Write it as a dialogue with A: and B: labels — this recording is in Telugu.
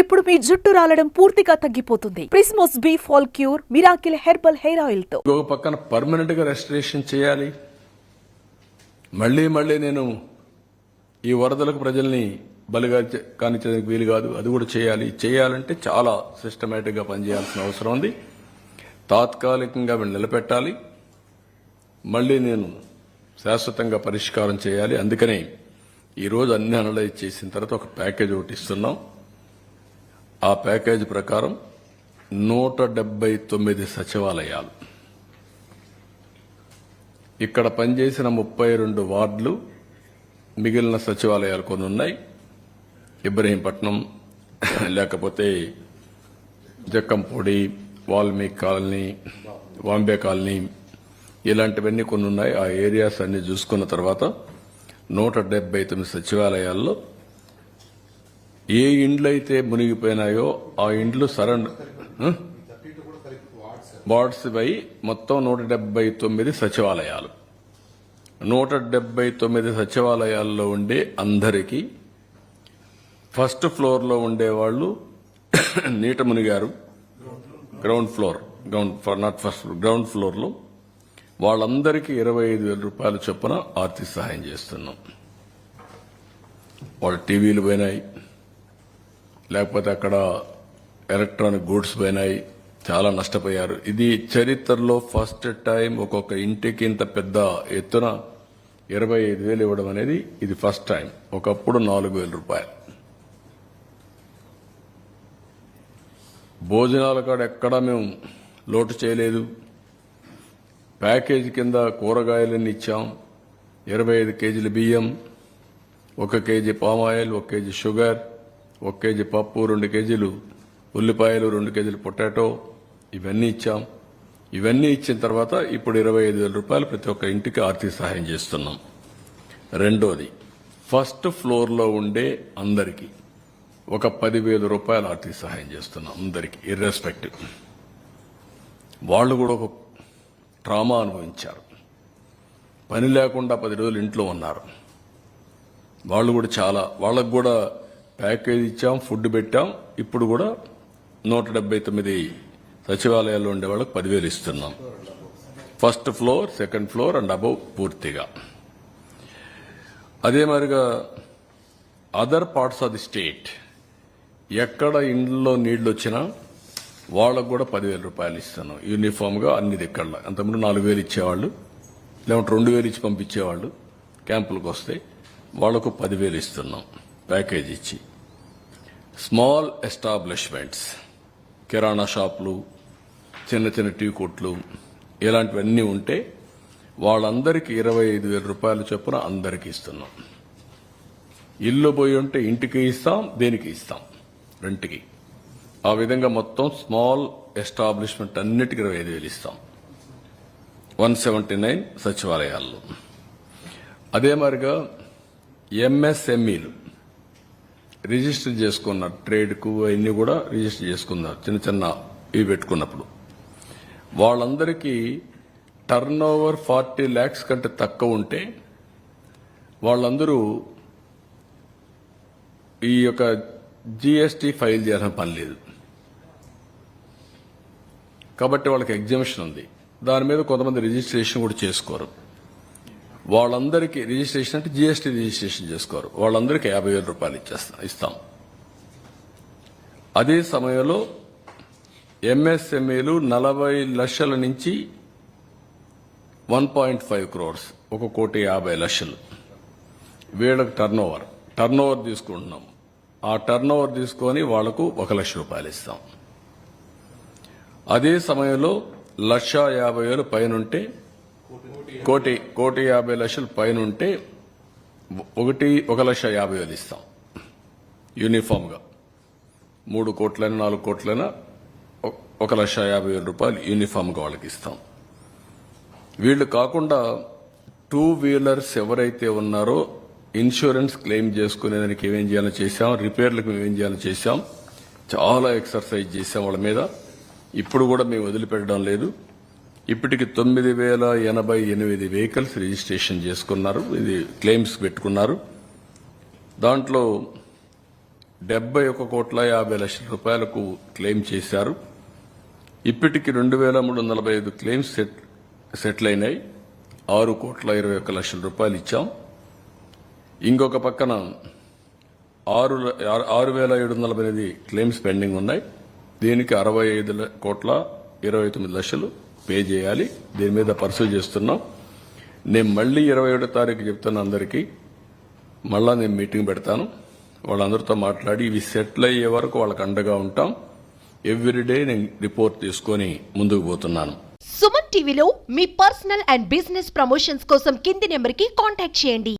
A: ఇప్పుడు మీ జుట్టు రాలడం పూర్తిగా తగ్గిపోతుంది. Prismos B fall cure miracle herbal hair ఆయిల్తో.
B: ఒక పక్కన పర్మనెంట్గా రెస్టరేషన్ చేయాలి. మళ్ళీ మళ్ళీ నేను ఈ వరదలకు ప్రజల్ని బలిగా కానిచ్చేందుకు వీలు కాదు. అది కూడా చేయాలి. చేయాలంటే చాలా సిస్టమేటిక్గా పనిచేయాల్సిన అవసరం ఉంది. తాత్కాలికంగా వీళ్ళు నిలబెట్టాలి. మళ్ళీ నేను శాశ్వతంగా పరిష్కారం చేయాలి. అందుకనే ఈరోజు అన్ని అనలైజ్ చేసిన తర్వాత ఒక ప్యాకేజ్ ఒకటి ఇస్తున్నాం. ఆ ప్యాకేజ్ ప్రకారం నూట డెబ్బై తొమ్మిది సచివాలయాలు. ఇక్కడ పనిచేసిన ముప్పై రెండు వార్డులు మిగిలిన సచివాలయాలు కొన్ని ఉన్నాయి. ఇబ్రహీంపట్నం లేకపోతే జక్కంపూడి వాల్మీకి కాలనీ వాంబే కాలనీ ఇలాంటివన్నీ కొన్ని ఉన్నాయి. ఆ ఏరియాస్ అన్ని చూసుకున్న తర్వాత నూట డెబ్బై తొమ్మిది సచివాలయాల్లో ఏ ఇండ్లు అయితే మునిగిపోయినాయో ఆ ఇండ్లు సరెండర్ వార్డ్స్ పై మొత్తం నూట డెబ్బై తొమ్మిది సచివాలయాలు. నూట డెబ్బై తొమ్మిది సచివాలయాల్లో ఉండే అందరికీ ఫస్ట్ ఫ్లోర్లో ఉండే ఉండేవాళ్ళు నీట మునిగారు. Ground floor ground not first ground ఫ్లోర్లో వాళ్ళందరికీ ఇరవై ఐదు వేల రూపాయల చొప్పున ఆర్థిక సహాయం చేస్తున్నాం. వాళ్ళ టీవీలు పోయినాయి. లేకపోతే అక్కడ ఎలక్ట్రానిక్ గూడ్స్ పోయినాయి చాలా నష్టపోయారు. ఇది చరిత్రలో ఫస్ట్ టైం ఒక్కొక్క ఇంటికి ఇంత పెద్ద ఎత్తున ఇరవై ఐదు వేలు ఇవ్వడం అనేది ఇది ఫస్ట్ టైం. ఒకప్పుడు నాలుగు వేల రూపాయలు. భోజనాల కాడ ఎక్కడా మేము లోటు చేయలేదు. ప్యాకేజీ కింద కూరగాయలన్నీ ఇచ్చాం. ఇరవై ఐదు కేజీల బియ్యం ఒక కేజీ పామాయిల్ ఒక కేజీ షుగర్ ఒక కేజీ పప్పు రెండు కేజీలు ఉల్లిపాయలు రెండు కేజీలు పొటాటో ఇవన్నీ ఇచ్చాం. ఇవన్నీ ఇచ్చిన తర్వాత ఇప్పుడు ఇరవై ఐదు వేల రూపాయలు ప్రతి ఒక్క ఇంటికి ఆర్థిక సహాయం చేస్తున్నాం. రెండోది ఫస్ట్ ఫ్లోర్లో ఉండే అందరికీ ఒక పదివేల రూపాయలు ఆర్థిక సహాయం చేస్తున్నాం అందరికీ ఇర్రెస్పెక్టివ్ వాళ్ళు కూడా ఒక ట్రామా అనుభవించారు. పని లేకుండా పది రోజులు ఇంట్లో ఉన్నారు. వాళ్ళు కూడా చాలా వాళ్ళకు కూడా ప్యాకేజ్ ఇచ్చాం ఫుడ్ పెట్టాం. ఇప్పుడు కూడా నూట డెబ్బై తొమ్మిది సచివాలయాల్లో ఉండే వాళ్ళకి పదివేలు ఇస్తున్నాం. First floor second floor and above పూర్తిగా. అదే మాదిరిగా other parts of the state ఎక్కడ ఇండ్లలో నీళ్ళు వచ్చినా వాళ్ళకు కూడా పదివేల రూపాయలు ఇస్తున్నాం. యూనిఫామ్గా అన్ని దిక్కల్లో అంతకుముందు నాలుగు వేలు ఇచ్చేవాళ్ళు లేకుంటే రెండు వేలు ఇచ్చి పంపించేవాళ్ళు. క్యాంపులకు వస్తే వాళ్ళకు పదివేలు ఇస్తున్నాం ప్యాకేజ్ ఇచ్చి. స్మాల్ ఎస్టాబ్లిష్మెంట్స్ కిరాణా షాపులు చిన్న చిన్న టీ కొట్లు ఇలాంటివన్నీ ఉంటే వాళ్ళందరికీ ఇరవై ఐదు వేల రూపాయలు చొప్పున అందరికీ ఇస్తున్నాం. ఇల్లు పోయి ఉంటే ఇంటికి ఇస్తాం దేనికి ఇస్తాం? రెంట్కి. ఆ విధంగా మొత్తం స్మాల్ ఎస్టాబ్లిష్మెంట్ అన్నిటికీ ఇరవై ఐదు వేలు ఇస్తాం. వన్ సెవెంటీ నైన్ సచివాలయాల్లో. అదే మాదిరిగా ఎంఎస్ఎంఈలు. రిజిస్టర్ చేసుకున్నారు ట్రేడ్కు అవన్నీ కూడా రిజిస్టర్ చేసుకున్నారు చిన్న చిన్న ఇవి పెట్టుకున్నప్పుడు. వాళ్ళందరికీ టర్న్ ఓవర్ ఫార్టీ ల్యాక్స్ కంటే తక్కువ ఉంటే వాళ్ళందరూ ఈ యొక్క జీఎస్టీ ఫైల్ చేయాల్సిన పని లేదు. కాబట్టి వాళ్ళకి ఎగ్జిబిషన్ ఉంది. దాని మీద కొంతమంది రిజిస్ట్రేషన్ కూడా చేసుకోరు. వాళ్ళందరికీ రిజిస్ట్రేషన్ అంటే జిఎస్టీ రిజిస్ట్రేషన్ చేసుకోరు. వాళ్ళందరికీ యాభై వేల రూపాయలు ఇచ్చేస్తాం ఇస్తాం. అదే సమయంలో ఎంఎస్ఎంఏలు నలభై లక్షల నుంచి వన్ పాయింట్ ఫైవ్ క్రోర్స్ ఒక కోటి యాభై లక్షలు. వీళ్ళకి టర్న్ ఓవర్ టర్న్ ఓవర్ తీసుకుంటున్నాం. ఆ టర్న్ ఓవర్ తీసుకొని వాళ్ళకు ఒక లక్ష రూపాయలు ఇస్తాం. అదే సమయంలో లక్ష యాభై వేలు పైనుంటే కోటి కోటి యాభై లక్షలు పైన ఉంటే ఒకటి ఒక లక్ష యాభై వేలు ఇస్తాం. యూనిఫామ్గా. మూడు కోట్లైనా నాలుగు కోట్లైనా ఒక లక్ష యాభై వేల రూపాయలు యూనిఫామ్గా వాళ్ళకి ఇస్తాం. వీళ్ళు కాకుండా టూ వీలర్స్ ఎవరైతే ఉన్నారో ఇన్సూరెన్స్ క్లెయిమ్ చేసుకునేదానికి ఏమేం చేయాలో చేశాం రిపేర్లకు ఏమేం చేయాలో చేశాం చాలా ఎక్సర్సైజ్ చేసాం వాళ్ళ మీద. ఇప్పుడు కూడా మేము వదిలిపెట్టడం లేదు. ఇప్పటికి తొమ్మిది వేల ఎనభై ఎనిమిది వెహికల్స్ రిజిస్ట్రేషన్ చేసుకున్నారు. ఇది క్లెయిమ్స్ పెట్టుకున్నారు. దాంట్లో డెబ్బై ఒక కోట్ల యాభై లక్షల రూపాయలకు క్లెయిమ్ చేశారు. ఇప్పటికి రెండు వేల మూడు వందల నలభై ఐదు క్లెయిమ్స్ సెట్ సెటిల్ అయినాయి. ఆరు కోట్ల ఇరవై ఒక్క లక్షల రూపాయలు ఇచ్చాం. ఇంకొక పక్కన ఆరు ఆరు- వేల ఏడు వందల నలభై ఎనిమిది క్లెయిమ్స్ పెండింగ్ ఉన్నాయి. దీనికి అరవై ఐదు కోట్ల ఇరవై తొమ్మిది లక్షలు పే చేయాలి. దీని మీద పర్సూ చేస్తున్నాం. నేను మళ్ళీ ఇరవై ఏడో తారీఖు చెప్తున్నా అందరికీ మళ్ళా నేను మీటింగ్ పెడతాను. వాళ్ళందరితో మాట్లాడి ఇవి సెటిల్ అయ్యే వరకు వాళ్ళకి అండగా ఉంటాం. ఎవ్రీడే నేను రిపోర్ట్ తీసుకొని ముందుకు పోతున్నాను.
C: సుమన్ టీవీలో మీ పర్సనల్ అండ్ బిజినెస్ ప్రమోషన్స్ కోసం కింది నెంబర్కి కాంటాక్ట్ చేయండి.